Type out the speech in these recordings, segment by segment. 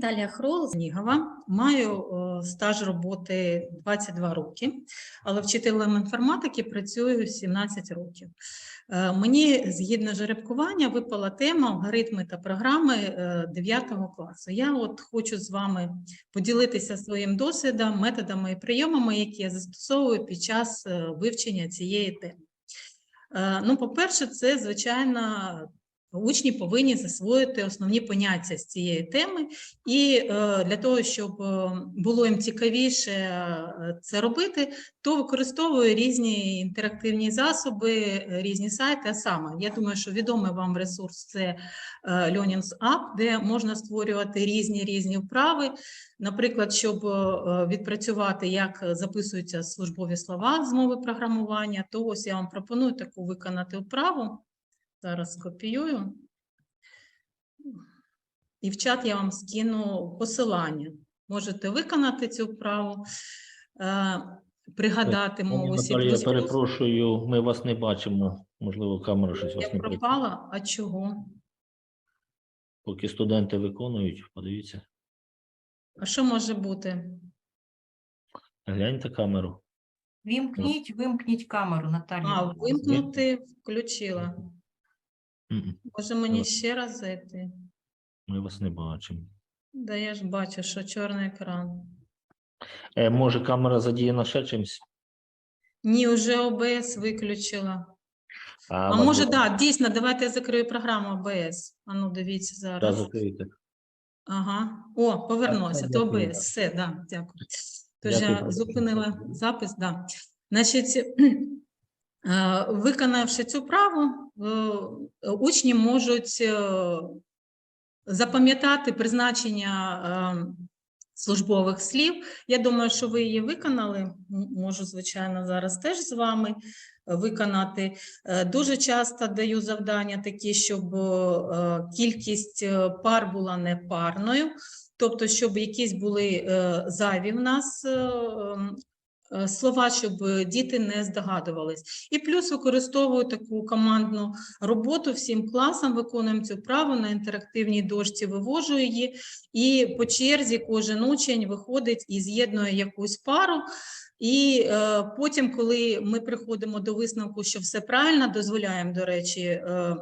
Наталія Хрол з Нігова. Маю е, стаж роботи 22 роки, але вчителем інформатики працюю 17 років. Е, Мені згідно жеребкування випала тема алгоритми та програми е, 9 класу. Я от хочу з вами поділитися своїм досвідом, методами і прийомами, які я застосовую під час е, вивчення цієї теми. Е, Ну, по-перше, це звичайно. Учні повинні засвоїти основні поняття з цієї теми, і е, для того, щоб е, було їм цікавіше е, це робити, то використовую різні інтерактивні засоби, різні сайти. А саме, я думаю, що відомий вам ресурс це Learnings App, де можна створювати різні різні вправи. Наприклад, щоб відпрацювати, як записуються службові слова з мови програмування, то ось я вам пропоную таку виконати вправу. Зараз скопіюю. І в чат я вам скину посилання. Можете виконати цю вправу, е, пригадати мову Наталія, я перепрошую, ми вас не бачимо. Можливо, камера щось Я вас не працює. пропала, а чого? Поки студенти виконують, подивіться. А що може бути? Гляньте камеру. Вімкніть, вимкніть камеру, Наталія. А, вимкнути включила. Може мені ще раз зайти? Ми вас не бачимо. Да я ж бачу, що чорний екран. Е, може, камера задіяна ще чимось? Ні, вже ОБС виключила. А, вас може, так, да, дійсно, давайте я закрию програму ОБС. А ну, дивіться Да, зараз. закрийте. Ага. О, То дякую. ОБС. Все, да, дякую. Тож Дякую, я зупинила запис, да. Значить, виконавши цю праву, е, учні можуть е, запам'ятати призначення е, службових слів. Я думаю, що ви її виконали. Можу, звичайно, зараз теж з вами виконати. Е, Дуже часто даю завдання такі, щоб е, кількість е, пар була не парною, тобто, щоб якісь були е, зайві в нас е, е, слова, щоб е, діти не здогадувались. І плюс використовую таку командну роботу всім класам, виконуємо цю вправу на інтерактивній дошці, вивожу її, і по черзі кожен учень виходить і з'єднує якусь пару. І е, потім, коли ми приходимо до висновку, що все правильно, дозволяємо, до речі, е, е,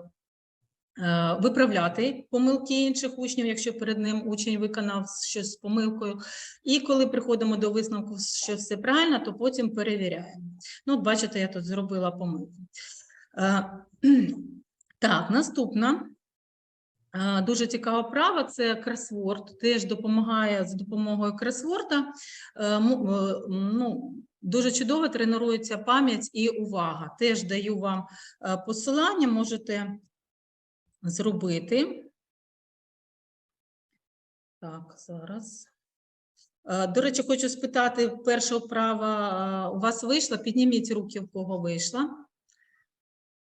виправляти помилки інших учнів, якщо перед ним учень виконав щось з помилкою. І коли приходимо до висновку, що все правильно, то потім перевіряємо. Ну, бачите, я тут зробила помилку. Е, так, наступна. Е, Дуже цікава права це кросворд. Теж допомагає за допомогою кросворда. е, е, Ну, дуже чудово тренується пам'ять і увага. Теж даю вам е, посилання, можете зробити. Так, зараз. Е, До речі, хочу спитати, перша вправа е, у вас вийшла? Підніміть руки, в кого вийшла.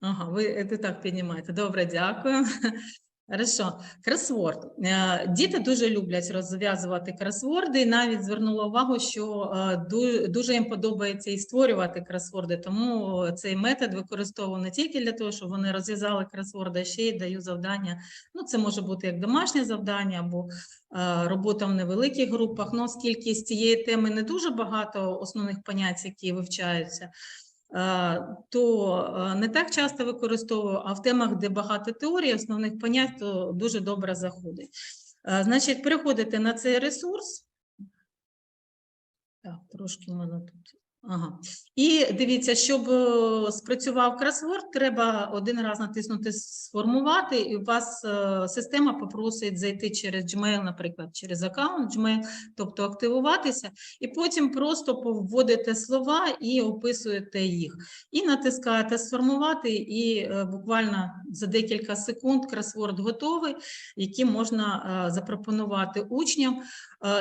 Ага, ви е, так піднімаєте. Добре, дякую. Хорошо. Кросворд. Е, Діти дуже люблять розв'язувати кросворди, і навіть звернула увагу, що е, дуже їм подобається і створювати кросворди, тому цей метод використовую не тільки для того, щоб вони розв'язали кросворди, а ще й даю завдання. Ну, це може бути як домашнє завдання або е, робота в невеликих групах. Ну, оскільки з цієї теми не дуже багато основних понять, які вивчаються, е, то е, не так часто використовую, а в темах, де багато теорії, основних понять, то дуже добре заходить. Е, Значить, переходите на цей ресурс. Так, трошки в мене тут. Ага. І дивіться, щоб е, спрацював кросворд, треба один раз натиснути сформувати, і у вас е, система попросить зайти через Gmail, наприклад, через аккаунт Gmail, тобто активуватися, і потім просто вводите слова і описуєте їх. І натискаєте сформувати, і е, буквально за декілька секунд кросворд готовий, який можна запропонувати учням.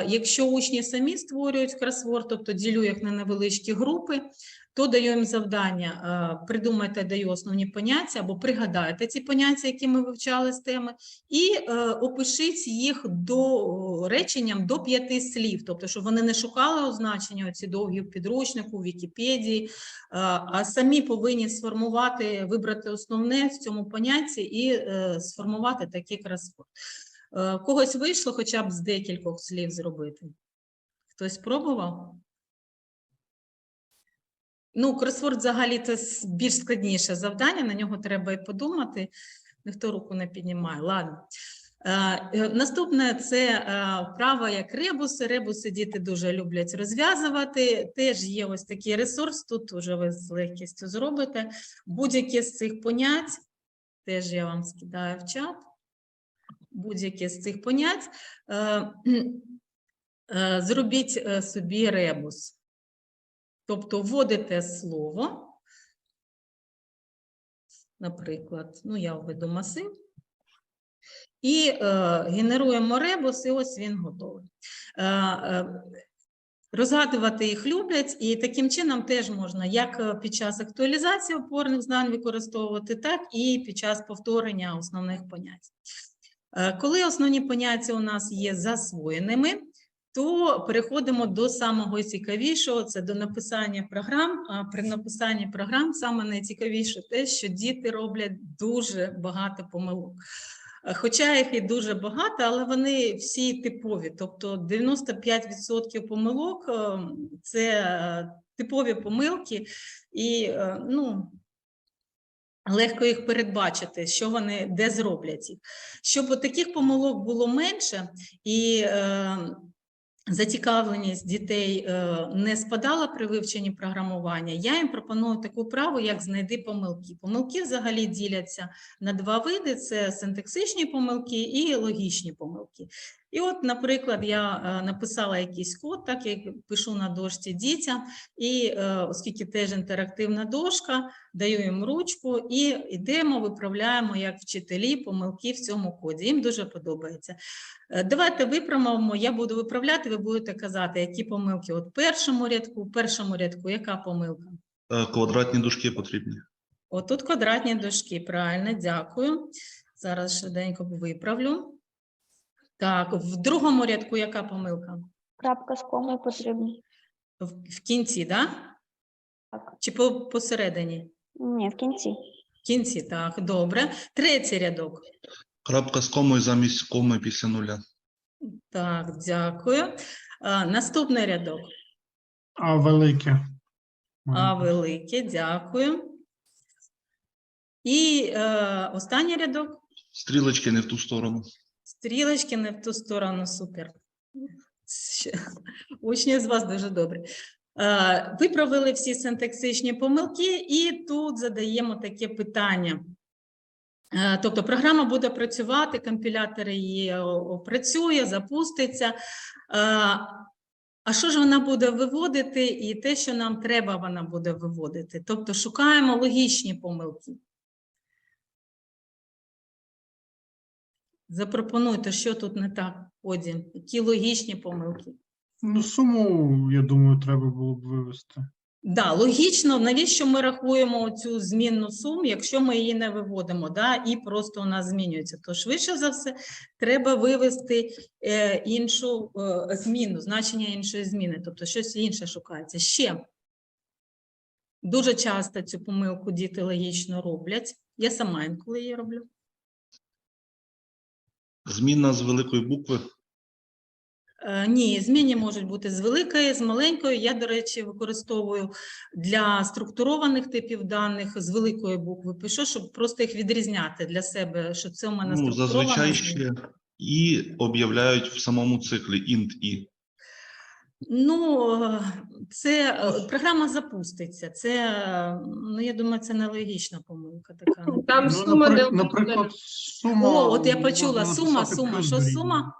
Якщо учні самі створюють кросворд, тобто ділю їх на невеличкі групи, то даю їм завдання, е, придумайте, даю основні поняття або пригадайте ці поняття, які ми вивчали з теми, і е, опишіть їх до реченням до п'яти слів, тобто, щоб вони не шукали означення ці довгі в підручнику, в Вікіпедії, е, а самі повинні сформувати, вибрати основне в цьому понятті і е, сформувати такий кросворд. Е, Когось вийшло хоча б з декількох слів зробити? Хтось пробував? Ну, кросворд взагалі це більш складніше завдання, на нього треба і подумати. Ніхто руку не піднімає. Ладно. Е, е, Наступне це е, вправа як ребуси. Ребуси діти дуже люблять розв'язувати. Теж є ось такий ресурс. Тут вже ви з легкістю зробите. Будь-яке з цих понять, теж я вам скидаю в чат. Будь-яке з цих понять. Зробіть собі ребус. Тобто вводите слово. Наприклад, ну я введу масив. І е, генеруємо ребус, і ось він готовий. Е, е, розгадувати їх люблять, і таким чином теж можна як е, під час актуалізації опорних знань використовувати, так і під час повторення основних понять. Е, коли основні поняття у нас є засвоєними, то переходимо до самого цікавішого, це до написання програм. А при написанні програм саме найцікавіше те, що діти роблять дуже багато помилок. Е, Хоча їх і дуже багато, але вони всі типові. Тобто 95% помилок е, це е, типові помилки, і ну, легко їх передбачити, що вони де зроблять їх. Щоб таких помилок було менше і зацікавленість дітей е, не спадала при вивченні програмування, я їм пропоную таку праву, як знайди помилки. Помилки взагалі діляться на два види: це синтаксичні помилки і логічні помилки. І от, наприклад, я е, написала якийсь код, так як пишу на дошці дітям, і е, оскільки теж інтерактивна дошка, даю їм ручку і йдемо, виправляємо як вчителі помилки в цьому коді. Їм дуже подобається. Е, Давайте виправимо. Я буду виправляти, ви будете казати, які помилки. От першому рядку, першому рядку, яка помилка? Квадратні дужки потрібні. Отут квадратні дошки, правильно, дякую. Зараз швиденько виправлю. Так, в другому рядку яка помилка? Крапка з комою потрібна. В, в кінці, да? Так. Чи по, посередині? Ні, в кінці. В кінці, так, добре. Третій рядок. Крапка з комою замість коми після нуля. Так, дякую. А, наступний рядок. А велике. А велике, дякую. І е, останній рядок. Стрілочки не в ту сторону. Стрілочки не в ту сторону, супер. Учні з вас дуже добрі. Е, Виправили всі синтаксичні помилки, і тут задаємо таке питання. Тобто програма буде працювати, компілятор її опрацює, запуститься. А що ж вона буде виводити, і те, що нам треба, вона буде виводити. Тобто шукаємо логічні помилки. Запропонуйте, що тут не так в які логічні помилки. Ну, суму, я думаю, треба було б вивести. Да, логічно, навіщо ми рахуємо цю змінну суму, якщо ми її не виводимо, да, і просто нас змінюється. То швидше за все треба вивести е, іншу е, зміну, значення іншої зміни, тобто щось інше шукається. Ще дуже часто цю помилку діти логічно роблять. Я сама інколи її роблю. Змінна з великої букви. Е, Ні, зміни можуть бути з великої, з маленької. Я, до речі, використовую для структурованих типів даних з великої букви пишу, щоб просто їх відрізняти для себе, що це у мене Ну, структурована зазвичай ще і об'являють в самому циклі int і. Ну, е, це е, програма запуститься. Це, е, ну, я думаю, це нелогічна помилка така. Там Ну, сума обнулена. наприклад, сума. О, от я почула, сума, сума. Що сума?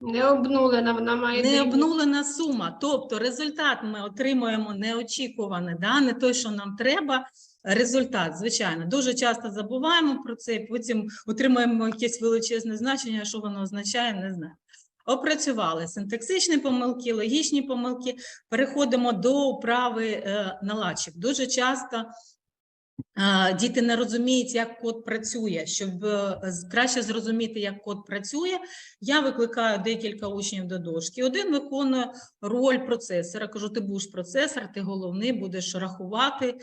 Не обнулена, вона має Не обнулена сума, тобто результат ми отримуємо неочікуваний, да? не той, що нам треба. Результат, звичайно, дуже часто забуваємо про це, і потім отримуємо якесь величезне значення, що воно означає, не знаю. Опрацювали синтаксичні помилки, логічні помилки. Переходимо до управи е, наладчик. Дуже часто діти не розуміють, як код працює. Щоб е, краще зрозуміти, як код працює, я викликаю декілька учнів до дошки. Один виконує роль процесора. Кажу, ти будеш процесор, ти головний, будеш рахувати. Е,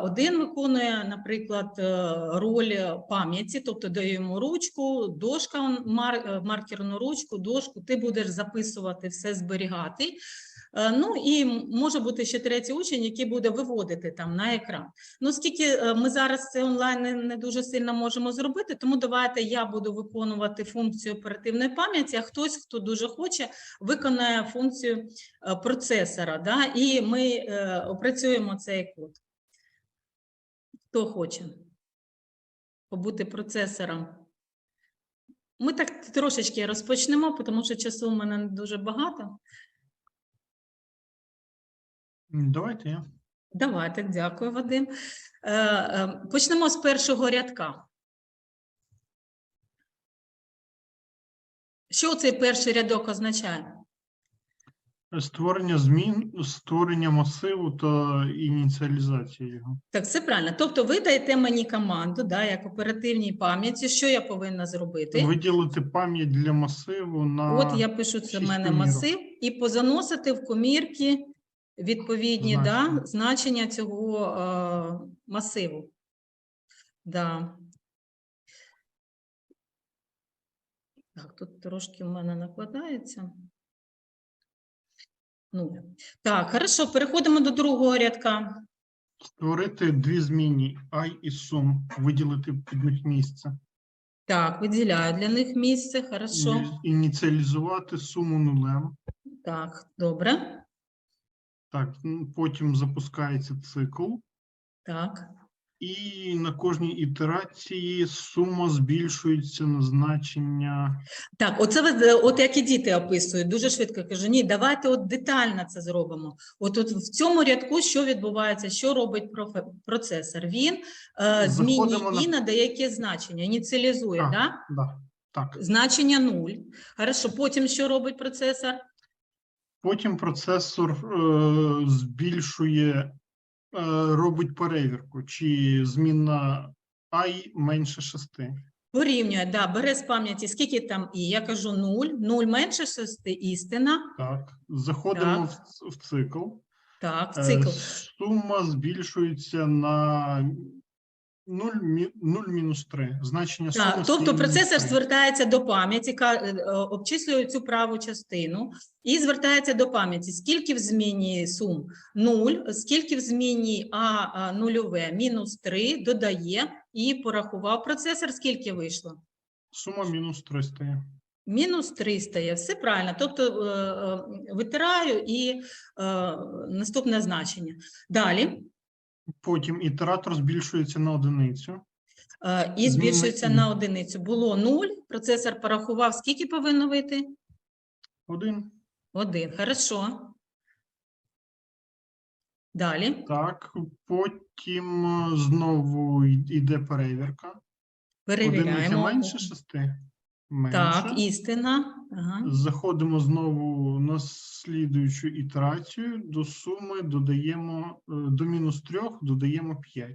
Один виконує, наприклад, е, роль пам'яті, тобто даю йому ручку, дошка, маркерну ручку, дошку, ти будеш записувати все, зберігати. Е, Ну і може бути ще третій учень, який буде виводити там на екран. Ну, оскільки е, ми зараз це онлайн не, дуже сильно можемо зробити, тому давайте я буду виконувати функцію оперативної пам'яті, а хтось, хто дуже хоче, виконає функцію е, процесора. Да? І ми опрацюємо цей код. Хто хоче побути процесором? Ми так трошечки розпочнемо, тому що часу в мене не дуже багато. Давайте я. Давайте, дякую, Вадим. Е, е, Почнемо з першого рядка. Що цей перший рядок означає? Створення змін, створення масиву та ініціалізація його. Так, все правильно. Тобто ви даєте мені команду, да, як оперативній пам'яті, що я повинна зробити? Виділити пам'ять для масиву на От я пишу це в мене комірок. масив і позаносити в комірки відповідні да, Значення. цього е, масиву. Да. Так, тут трошки в мене накладається. Ну, так, хорошо, переходимо до другого рядка. створити дві змінні I і sum, виділити під них місце. Так, виділяю для них місце, хорошо. Ініціалізувати суму нулем. Так, добре. Так, потім запускається цикл, Так. і на кожній ітерації сума збільшується на значення. Так, оце ви, е, от як і діти описують, дуже швидко кажу, ні, давайте от детально це зробимо. От, от в цьому рядку що відбувається, що робить профе- процесор? Він е, змінює на- і надає яке значення, ініціалізує, А. да? Да, так. значення 0. Хорошо, потім що робить процесор? Потім процесор е, збільшує, е, робить перевірку, чи змінна I менше 6. Порівнює, да, бере з пам'яті, скільки там і. Я кажу 0, 0 менше 6, істина. Так, заходимо Так. В, в цикл. Так, Е, цикл. Сума збільшується на 0, мінус 3. Значення суми Так, тобто процесор 3. звертається до пам'яті, е, е, обчислює цю праву частину і звертається до пам'яті. Скільки в зміні сум? 0, скільки в зміні А, нульове? Мінус 3, додає і порахував процесор, скільки вийшло? Сума мінус 3 стає. Мінус 300 є, все правильно. Тобто е, витираю і наступне значення. Далі Потім ітератор збільшується на одиницю. е, і збільшується на одиницю. Було 0, процесор порахував, скільки повинно вийти? Один. Один, хорошо. Далі. Так, потім е, знову йде перевірка. Одиниця Перевіряємо. менше 6. Менше. Так, істина. Ага. Заходимо знову на слідуючу ітерацію. До суми додаємо е, до мінус 3 додаємо 5.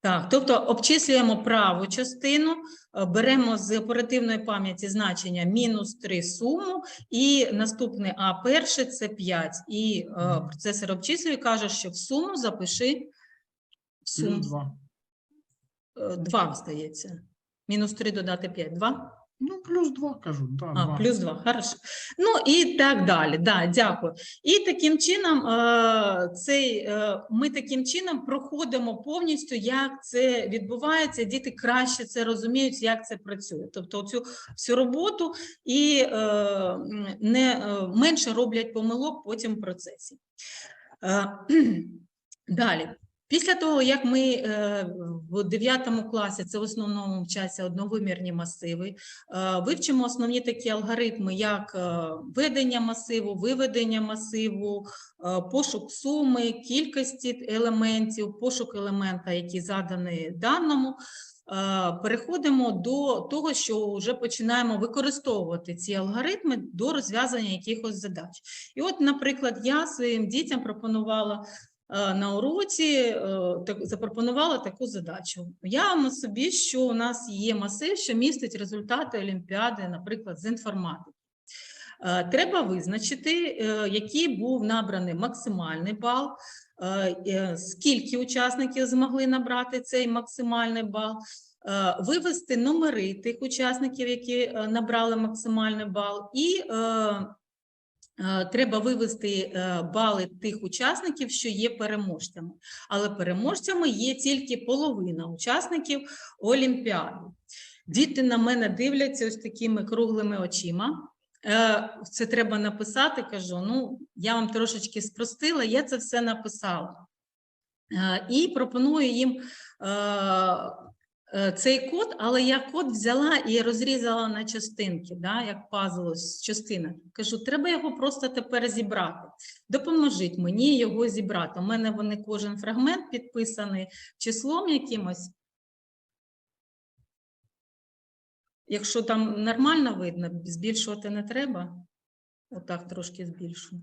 Так, тобто обчислюємо праву частину, е, беремо з оперативної пам'яті значення мінус 3 суму, і наступне А перше це 5. І е, процесор обчислює, каже, що в суму запиши в суму Плюс 2. 2, здається. Мінус 3 додати 5, 2. Ну, плюс 2, кажу. Да, А, 2. плюс 2, хорошо. Ну і так далі. Да, дякую. І таким чином, е, цей, е, ми таким чином проходимо повністю, як це відбувається. Діти краще це розуміють, як це працює. Тобто цю всю роботу і е, не менше роблять помилок потім в процесі. Далі. Після того, як ми е, в 9 класі, це в основному вчаться одновимірні масиви, е, вивчимо основні такі алгоритми, як е, ведення масиву, виведення масиву, пошук суми, кількості елементів, пошук елемента, який заданий даному. Переходимо до того, що вже починаємо використовувати ці алгоритми до розв'язання якихось задач. І от, наприклад, я своїм дітям пропонувала на уроці е, запропонувала таку задачу. Уявимо собі, що у нас є масив, що містить результати Олімпіади, наприклад, з інформатики. Е, Треба визначити, е, який був набраний максимальний бал, е, е, скільки учасників змогли набрати цей максимальний бал, е, вивести номери тих учасників, які е, набрали максимальний бал, і е, е, треба вивести е, бали тих учасників, що є переможцями. Але переможцями є тільки половина учасників Олімпіади. Діти на мене дивляться ось такими круглими очима. Е, Це треба написати. Кажу, ну я вам трошечки спростила, я це все написала. Е, І пропоную їм е, е, цей код, але я код взяла і розрізала на частинки, да, як пазл ось частина. Кажу, треба його просто тепер зібрати. Допоможіть мені його зібрати. У мене вони кожен фрагмент підписаний числом якимось. Якщо там нормально видно, збільшувати не треба. Отак трошки збільшу.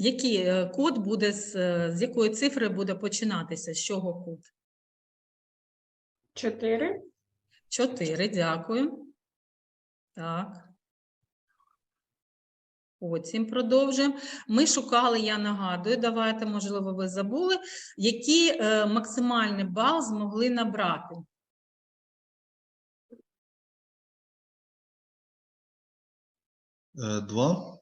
Який е, код буде з, е, з якої цифри буде починатися? З чого код? Чотири. Чотири, дякую. Так. Потім продовжуємо. Ми шукали, я нагадую, давайте, можливо, ви забули, який е, максимальний бал змогли набрати. Два.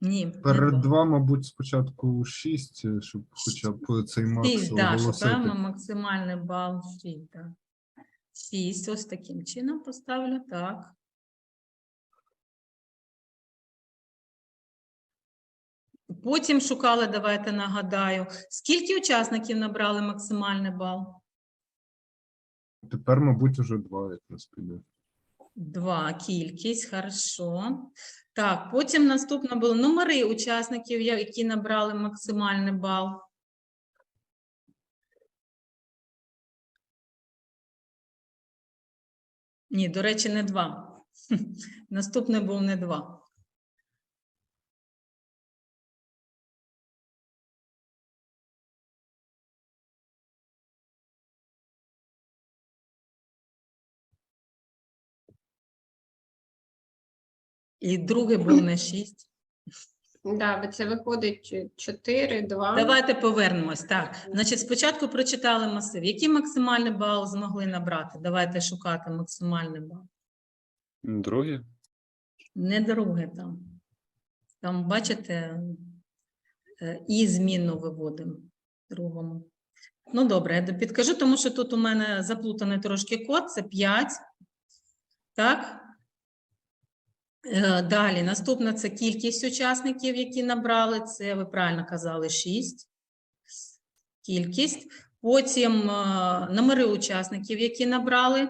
Ні, Перед два. мабуть, спочатку шість, е, щоб хоча б цей макс Шість, да, шукаємо максимальний бал 6, так. 6, ось таким чином поставлю, так. Потім шукали, давайте нагадаю, скільки учасників набрали максимальний бал? Тепер, мабуть, уже два якраз піде. Два, кількість, хорошо. Так, потім наступно було номери учасників, які набрали максимальний бал. Ні, до речі, не два. Наступний був не два. І другий був не шість. Да, це виходить е, чотири, два. Давайте повернемось. Так, значить, спочатку прочитали масив. Який максимальний бал змогли набрати? Давайте шукати максимальний бал. Друге. Не друге там. Там, бачите, е, і змінну виводимо другому. Ну, добре, я підкажу, тому що тут у мене заплутаний трошки код, це 5. Так? Е, Далі, наступна це кількість учасників, які набрали. Це ви правильно казали 6. Кількість. Потім е, номери учасників, які набрали.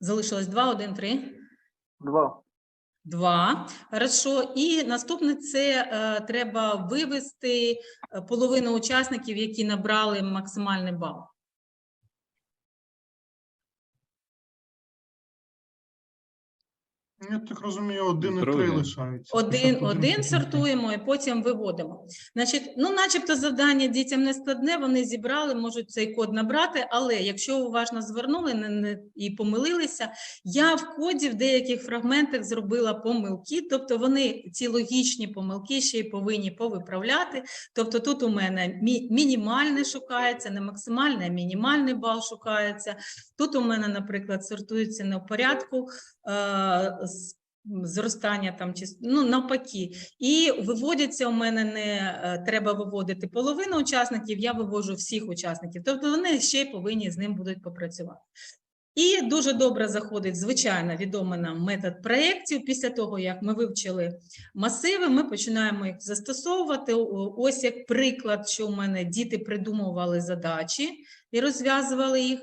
Залишилось 2, 1, 3. Два. Два. Хорошо. І наступне це е, треба вивести е, половину учасників, які набрали максимальний бал. Я так розумію, один і три лишаються. Один, один сортуємо і потім виводимо. Значить, ну, начебто, завдання дітям не складне, вони зібрали, можуть цей код набрати, але якщо уважно звернули не, не, і помилилися, я в коді в деяких фрагментах зробила помилки, тобто вони ці логічні помилки ще й повинні повиправляти. Тобто тут у мене мі, мінімальне шукається, не максимальне, а мінімальний бал шукається. Тут у мене, наприклад, сортується не в порядку. Е, зростання там чи ну навпаки, і виводяться у мене не е, треба виводити половину учасників, я вивожу всіх учасників. Тобто вони ще повинні з ним будуть попрацювати. І дуже добре заходить, звичайно, відомий нам метод проєктів. Після того, як ми вивчили масиви, ми починаємо їх застосовувати. Ось як приклад, що у мене діти придумували задачі і розв'язували їх.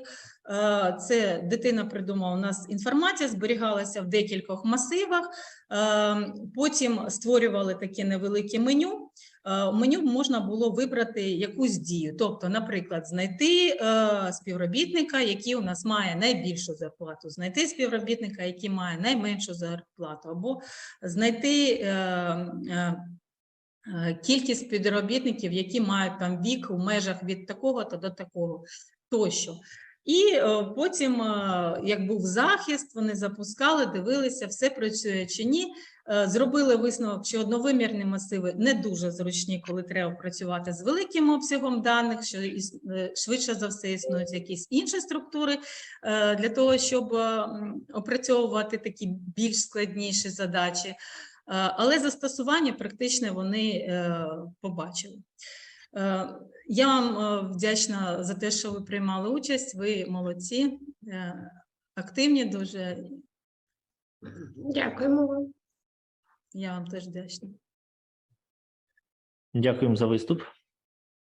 Е, Це дитина придумала. У нас інформація зберігалася в декількох масивах. Е, Потім створювали таке невелике меню. Е, У меню можна було вибрати якусь дію, тобто, наприклад, знайти співробітника, який у нас має найбільшу зарплату, знайти співробітника, який має найменшу зарплату, або знайти кількість співробітників, які мають там вік у межах від такого-то до такого тощо. І е, потім, е, як був захист, вони запускали, дивилися, все працює чи ні. Е, Зробили висновок, що одновимірні масиви не дуже зручні, коли треба працювати з великим обсягом даних, що швидше за все існують якісь інші структури для того, щоб опрацьовувати такі більш складніші задачі. Але застосування практичне вони побачили. Е, Я вам е, вдячна за те, що ви приймали участь. Ви молодці, е, активні дуже. Дякуємо вам. Я вам теж вдячна. Дякуємо за виступ.